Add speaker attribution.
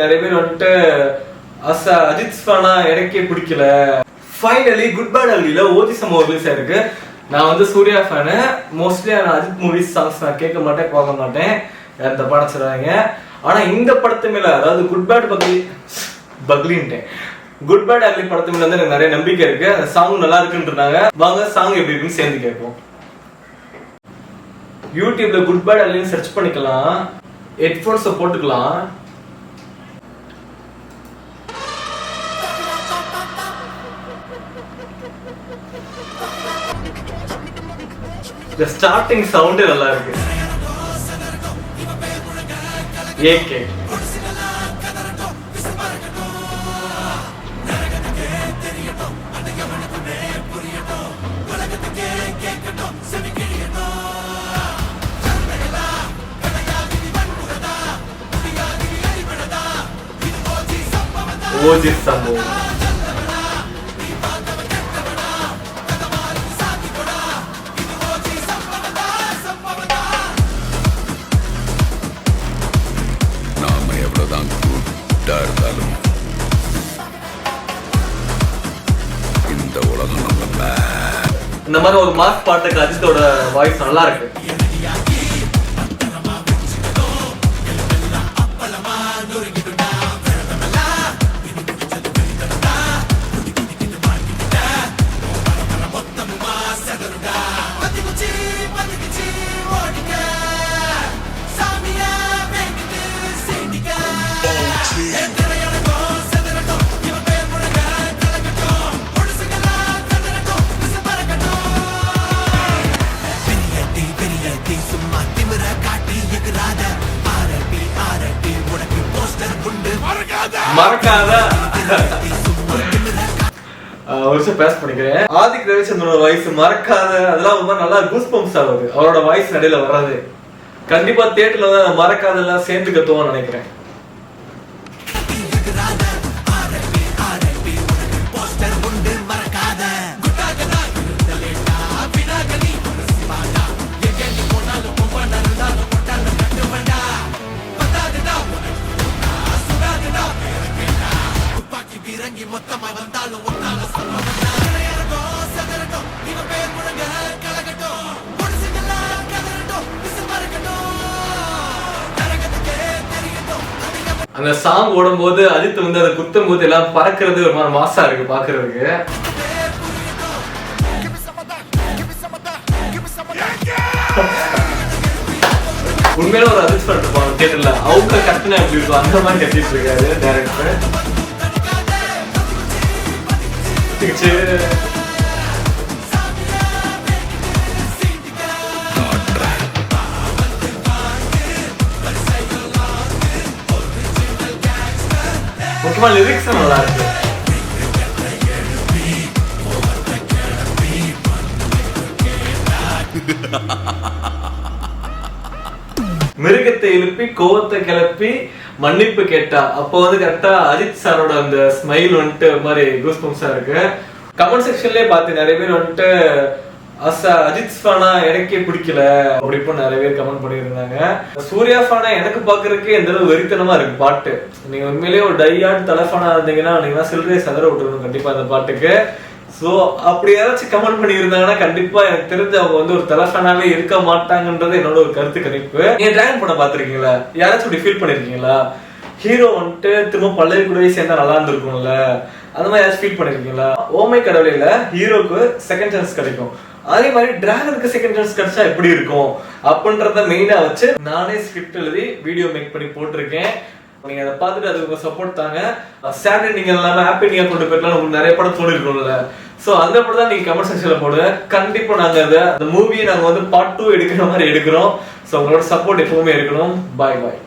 Speaker 1: நிறைய பேர் வந்துட்டு அஸ் அஜித் ஃபேனா எனக்கே பிடிக்கல. ஃபைனலி குட் பேட் அல்லியில் ஓதி சம்ம ரிலீஸ் ஆயிருக்கு நான் வந்து சூர்யா ஃபேனு மோஸ்ட்லி நான் அஜித் மூவிஸ் சாங்ஸ் நான் கேட்க மாட்டேன் பார்க்க மாட்டேன். இந்த படம் சொல்றாங்க? ஆனா இந்த படத்து மேலே அதாவது குட் பேட் பக்லி பக்லின்ட்டேன். குட் பேட் அக்லி படத்து மேல வந்து எனக்கு நிறைய நம்பிக்கை இருக்கு. அந்த சாங் நல்லா இருக்குன்றாங்க வாங்க சாங் எப்படி இருக்குன்னு சேர்ந்து கேட்போம். யூடியூப்ல குட் பேட் அக்லின்னு சர்ச் பண்ணிக்கலாம். ஹெட்ஃபோன்ஸை போட்டுக்கலாம். இந்த ஸ்டார்டிங் சவுண்டு நல்லா இருக்கு ஏகே ஓஜி சம்பவம்.
Speaker 2: கூட்டா இருந்தாலும் இந்த உலகம் நம்ம
Speaker 1: இந்த மாதிரி ஒரு மாஸ் பாட்டுக்கு அஜித்தோட வாய்ஸ் நல்லா இருக்கு. மறக்காத. ஒரு நிமிஷம் பேச பண்ணிக்கிறேன். ஆதிக் ரவிச்சந்திரோட வாய்ஸ் மறக்காத. அதெல்லாம் ரொம்ப நல்லா கூஸ் பம்ப்ஸ் ஆகுது அவரோட வாய்ஸ் நடையில வராது. கண்டிப்பா தேட்டர்ல வந்து மறக்காதெல்லாம் சேர்ந்து கத்துவோம்னு நினைக்கிறேன். வந்தாலும் ஒத்தால அந்த சாங் ஓடும்போது அஜித் வந்து அதை குத்தும் போது எல்லாம் பறக்கிறது ஒரு மாதிரி மாசா இருக்கு பாக்குறதுக்கு. உண்மையில ஒரு அஜித் பண்ணிட்டு இருப்பாங்க தியேட்டர்ல அவங்க கத்துனா எப்படி இருக்கும்? அந்த மாதிரி கத்திட்டு இருக்காரு டேரக்டர் முக்கியமா லிரிக்ஸ் நல்லா இருக்கு மிருகத்தை எழுப்பி கோவத்தை கிளப்பி மன்னிப்பு கேட்டா. அப்போ வந்து கரெக்டா அஜித் சாரோட அந்த ஸ்மைல் வந்துட்டு மாதிரி கூஸ்பம்ஸா இருக்கு. கமெண்ட் செக்ஷன்லயே பார்த்து நிறைய பேர் வந்துட்டு அசா அஜித் ஃபானா எனக்கே பிடிக்கல. அப்படி இப்போ நிறைய பேர் கமெண்ட் பண்ணியிருந்தாங்க. சூர்யா ஃபானா எனக்கு பாக்குறதுக்கு எந்த அளவு வெறித்தனமா இருக்கு பாட்டு. நீங்க உண்மையிலேயே ஒரு டையாட் தலைஃபானா இருந்தீங்கன்னா நீங்க சில்லறையை சதற விட்டுருணும் கண்டிப்பா அந்த பாட்டுக்கு. சோ அப்படி யாராச்சும் கமெண்ட் பண்ணியிருந்தாங்கன்னா கண்டிப்பா எனக்கு தெரிஞ்ச அவங்க வந்து ஒரு தலைஃபனாவே இருக்க மாட்டாங்கன்றது என்னோட ஒரு கருத்து கணிப்பு. நீங்க டிராகன் படம் பாத்திருக்கீங்களா யாராச்சும் இப்படி ஃபீல் பண்ணிருக்கீங்களா? ஹீரோ வந்துட்டு திரும்ப பல்லவி கூடவே சேர்ந்தா நல்லா இருந்திருக்கும்ல. அந்த மாதிரி யாராச்சும் ஃபீல் பண்ணிருக்கீங்களா? ஓமை கடவுளையில ஹீரோக்கு செகண்ட் சான்ஸ் கிடைக்கும். அதே மாதிரி டிராகனுக்கு செகண்ட் சான்ஸ் கிடைச்சா எப்படி இருக்கும்? அப்படின்றத மெயினா வச்சு நானே ஸ்கிரிப்ட் எழுதி வீடியோ மேக் பண்ணி போட்டிருக்கேன். நீங்க அதை பார்த்துட்டு அதுக்கு சப்போர்ட் தாங்க. சாட்டர்டே நீங்க இல்லாம ஹாப்பி நீங்க கொண்டு போயிடலாம் உங்களுக்கு நிறைய படம் தோணி இருக்கும்ல. சோ அந்த படம் தான் நீங்க கமெண்ட் செக்ஷன்ல போடுங்க கண்டிப்பா நாங்க அதை அந்த மூவியை நாங்க வந்து பார்ட் டூ எடுக்கிற மாதிரி எடுக்கிறோம். சோ உங்களோட சப்போர்ட் எப்பவுமே இருக்கணும். பாய் பாய்